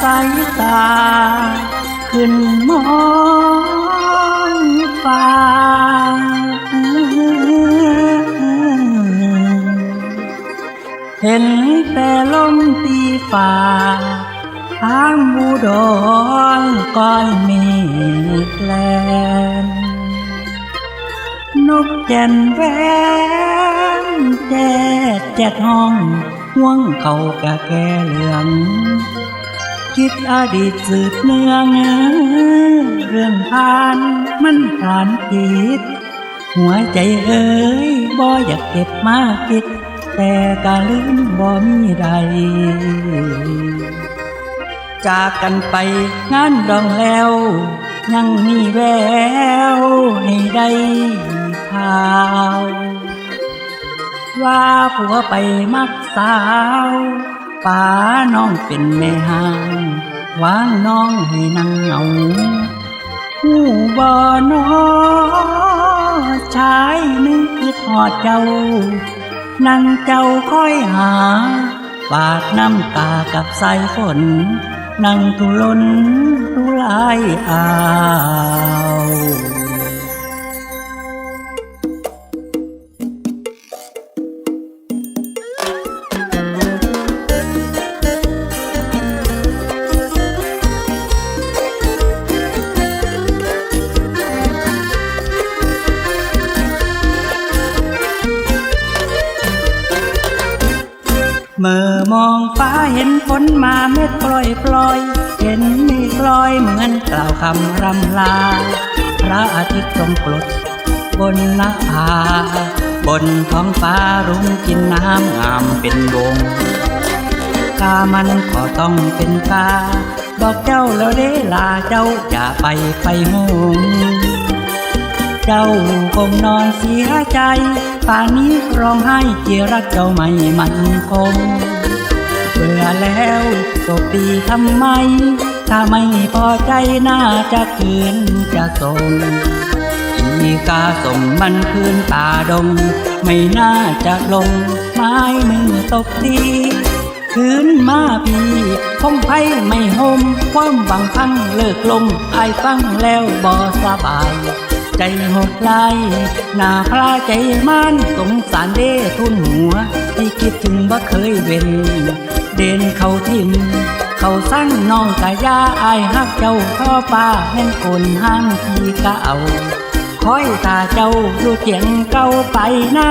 สายตา ขึ้นมองฟ้าเห็นแต่ลมตีฟ้าทางบูดอนก้อนเมฆแลนนกแก่นแววแจ๊ดแจ๊ดห้องห่วงเขากะแกเหลือง คิดอดีตสืบเนืองเรื่องผ่านมันผ่านจิตหัวใจเอ้ยบ่อยากเก็บมาคิด แต่กะลืมบ่มีใดจากกันไปงานดองแล้ว ยังมีแววให้ได้ข่าวว่าผัวไปมักสาว ป้าน้องเป็นแม่ห้างวางน้องให้นั่งเหงาหูบ่นอชายนึกคิดหอดเจ้า นั่งเจ้าค่อยหา ปาดน้ำตากับสายฝน นั่งทุลนทุลายอาว เมื่อมองฟ้าเห็นฝนมาเม็ดปล่อยปล่อย เห็นมีกลอยเหมือนกล่าวคำรำลา พระอาทิตย์ทรงกลดบนหน้าผาบนท้องฟ้ารุ้งกินน้ำงามเป็นวงกามันก็ต้องเป็นกาบอกเจ้าแล้วเด้ลาเจ้าอย่าไปไปหงเจ้าคงนอนเสียใจ ป่านนี้ร้องไห้เจีรักเจ้าไม่มันคงเบื่อแล้วตบตีทำไม ถ้าไม่พอใจน่าจะคืนจะส่งอีกาส่งมันคืนป่าดง ไม่น่าจะลง ไม้มือตกตีคืนมาพี่คงไพ่ไม่หมความบังพังเลิกลมไอฟังแล้วบ่สบาย ใจหดไหลหน้าพระใจมันสงสารเด้ทุนหัว ที่คิดถึงว่าเคยเว้น เด่นเขาทิม เขาสั่งน้องกะยาอายฮักเจ้าข้อฟ้าแห่งคนห้างที่กะเอาคอยตาเจ้าดูเจียงเก่าไปนะ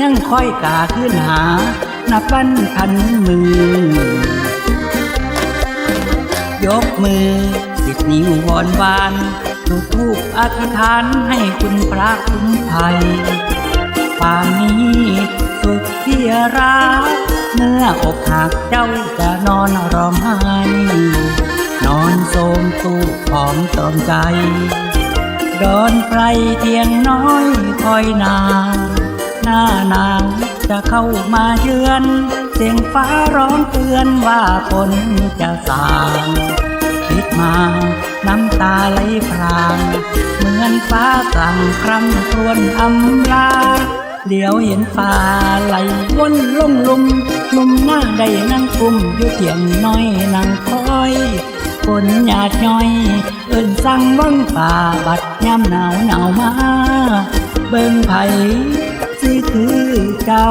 ยังคอยกาขึ้นหา นับวันพันมือ ยกมือสิบนิ้ววอนวานถูกทูป อธิษฐานให้คุณพระคุ้มภัยป่านนี้สุดที่รักเมื่ออกหักเจ้าจะนอนร้องไห้นอนโสมตู้ผอมตอมใจดอนไพรเทียงน้อยคอยนางหน้านางจะเข้ามาเยือน เสียงฟ้าร้องเตือนว่าฝนจะสางคิดมา น้ำตาไหลพราง เหมือนฟ้าสั่งครำครวญอำลาเดี๋ยวเห็นฟ้าไหลวนลงลุมหนุ่มหน้าได้นั่งกุมอยู่เตียงน้อยนั่งคอยฝนหยาดย้อย เอิ้นสั่งวังป่าบัดยามหนาวหนาวมา เบิ่งไผ่สิคือเจ้า